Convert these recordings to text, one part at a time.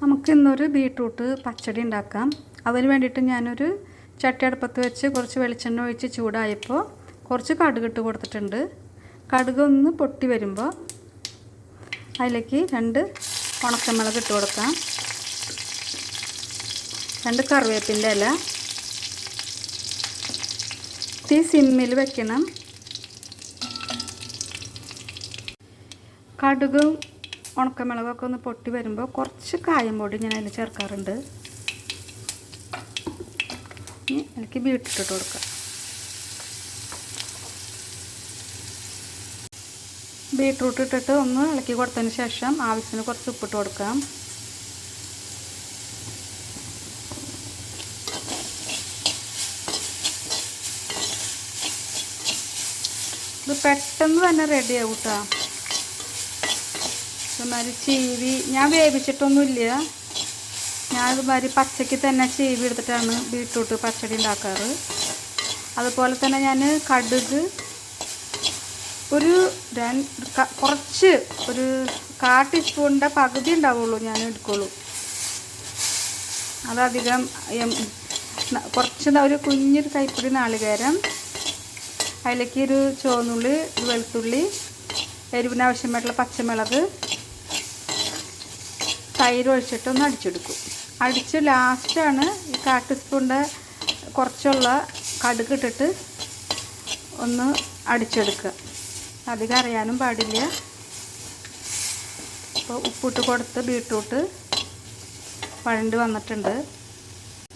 നമുക്ക് ഇന്നൊരു ബീട്രൂട്ട് പച്ചടി ഉണ്ടാക്കാം. അതിന് വേണ്ടിയിട്ട് ഞാനൊരു ചട്ടി അടുപ്പത്ത് വെച്ച് കുറച്ച് വെളിച്ചെണ്ണ ഒഴിച്ച് ചൂടായപ്പോൾ കുറച്ച് കടുക് ഇട്ട് കൊടുത്തിട്ടുണ്ട്. കടുക് ഒന്ന് പൊട്ടി വരുമ്പോൾ അതിലേക്ക് രണ്ട് ഉണക്കമുളക് ഇട്ട് കൊടുക്കാം. രണ്ട് കറിവേപ്പിന്റെ ഇല. തീ സിമ്മിൽ വെക്കണം. കടുകും ഉണക്കമുളകൊക്കെ ഒന്ന് പൊട്ടി വരുമ്പോൾ കുറച്ച് കായം പൊടി ഞാൻ അതിൽ ചേർക്കാറുണ്ട്. ഇനി എനിക്ക് വീട്ടിട്ട് കൊടുക്കാം. ബീട്രൂട്ട് ഇട്ടിട്ട് ഒന്ന് ഇളക്കി കൊടുത്തതിന് ശേഷം ആവശ്യത്തിന് കുറച്ച് ഉപ്പിട്ട് കൊടുക്കാം. ഇത് പെട്ടെന്ന് തന്നെ റെഡി ആവും കേട്ടോ ഇതുമാതിരി ചീവി. ഞാൻ വേവിച്ചിട്ടൊന്നുമില്ല. ഞാൻ ഇതുമാതിരി പച്ചയ്ക്ക് തന്നെ ചീവി എടുത്തിട്ടാണ് ബീട്രൂട്ട് പച്ചടി ഉണ്ടാക്കാറ്. അതുപോലെ തന്നെ ഞാൻ കടുക് ഒരു കുറച്ച് ഒരു കാ ടീസ്പൂണിന്റെ പകുതി ഉണ്ടാവുള്ളൂ ഞാൻ എടുക്കുള്ളൂ. അതധികം കുറച്ച് ഒരു കുഞ്ഞൊരു കൈപ്പിടി നാളികേരം അതിലേക്ക് ഒരു ചുവന്നുള്ളി വെളുത്തുള്ളി എരിവിനാവശ്യമായിട്ടുള്ള പച്ചമുളക് തൈര് ഒഴിച്ചിട്ട് ഒന്ന് അടിച്ചെടുക്കും. അടിച്ച് ലാസ്റ്റാണ് ഈ കാ ടീസ്പൂണിന്റെ കുറച്ചുള്ള കടുക് ഇട്ടിട്ട് ഒന്ന് അടിച്ചെടുക്കുക. അധികം അറിയാനും പാടില്ല. അപ്പോൾ ഉപ്പിട്ട് കൊടുത്ത് ബീട്രൂട്ട് വഴണ്ട് വന്നിട്ടുണ്ട്.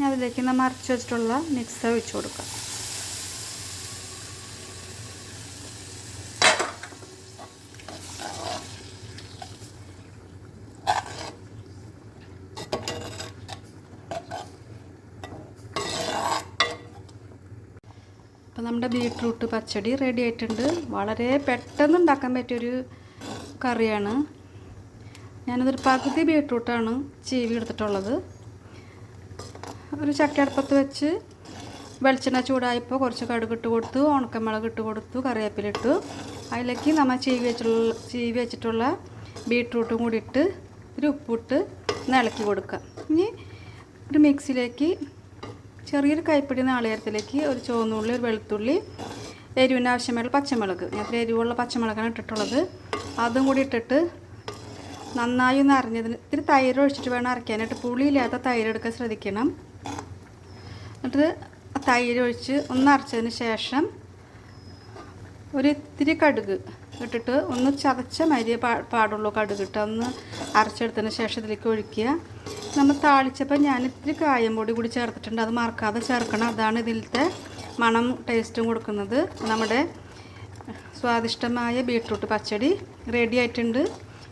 അതിലേക്ക് നമ്മൾ അരച്ച് വെച്ചിട്ടുള്ള മിക്സ് ഒഴിച്ചു കൊടുക്കാം അപ്പോൾ നമ്മുടെ ബീട്രൂട്ട് പച്ചടി റെഡി ആയിട്ടുണ്ട്. വളരെ പെട്ടെന്ന് ഉണ്ടാക്കാൻ പറ്റിയൊരു കറിയാണ്. ഞാനതൊരു പകുതി ബീട്രൂട്ടാണ് ചീവി എടുത്തിട്ടുള്ളത്. ഒരു ചട്ടി അടുപ്പത്ത് വെച്ച് വെളിച്ചെണ്ണ ചൂടായപ്പോൾ കുറച്ച് കടുക് ഇട്ട് കൊടുത്തു ഉണക്കമുളക് ഇട്ട് കൊടുത്തു കറിവേപ്പിലിട്ടു. അതിലേക്ക് നമ്മൾ ചീവി വെച്ചിട്ടുള്ള ചീവി വെച്ചിട്ടുള്ള ബീട്രൂട്ടും കൂടി ഇട്ട് ഒരു ഉപ്പിട്ട് ഇളക്കി കൊടുക്കുക. ഇനി ഒരു മിക്സിയിലേക്ക് ചെറിയൊരു കൈപ്പിടി നാളികേരത്തിലേക്ക് ഒരു ചുവന്നുള്ളി ഒരു വെളുത്തുള്ളി എരിവിന് ആവശ്യമായിട്ടുള്ള പച്ചമുളക്. ഞാൻ എരിവുള്ള പച്ചമുളകാണ് ഇട്ടിട്ടുള്ളത്. അതും കൂടി ഇട്ടിട്ട് നന്നായി ഒന്ന് അരഞ്ഞതിന് ഇത്തിരി തൈര് ഒഴിച്ചിട്ട് വേണം അരയ്ക്കാനായിട്ട് പുളിയില്ലാത്ത തൈര് എടുക്കാൻ ശ്രദ്ധിക്കണം. എന്നിട്ട് തൈര് ഒഴിച്ച് ഒന്ന് അരച്ചതിന് ശേഷം ഒരു ഇത്തിരി കടുക് ഇട്ടിട്ട് ഒന്ന് ചതച്ച മരിയ പാ പാടുള്ളൂ കടുകിട്ട്. ഒന്ന് അരച്ചെടുത്തതിന് ശേഷം ഇതിലേക്ക് ഒഴിക്കുക. നമ്മൾ താളിച്ചപ്പോൾ ഞാൻ ഇത്തിരി കായം പൊടി കൂടി ചേർത്തിട്ടുണ്ട്. അത് മറക്കാതെ ചേർക്കണം. അതാണ് ഇതിലത്തെ മണം ടേസ്റ്റും കൊടുക്കുന്നത്. നമ്മുടെ സ്വാദിഷ്ടമായ ബീട്രൂട്ട് പച്ചടി റെഡി ആയിട്ടുണ്ട്.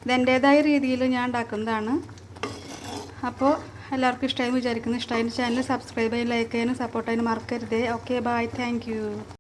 ഇതെന്റേതായ രീതിയിൽ ഞാൻ ഉണ്ടാക്കുന്നതാണ്. അപ്പോൾ എല്ലാവർക്കും ഇഷ്ടമായി വിചാരിക്കുന്നു. ഇഷ്ടമായി ചാനൽ സബ്സ്ക്രൈബ് ചെയ്യാൻ ലൈക്ക് ചെയ്യാനും സപ്പോർട്ട് ചെയ്യാനും മറക്കരുതേ. Okay bye thank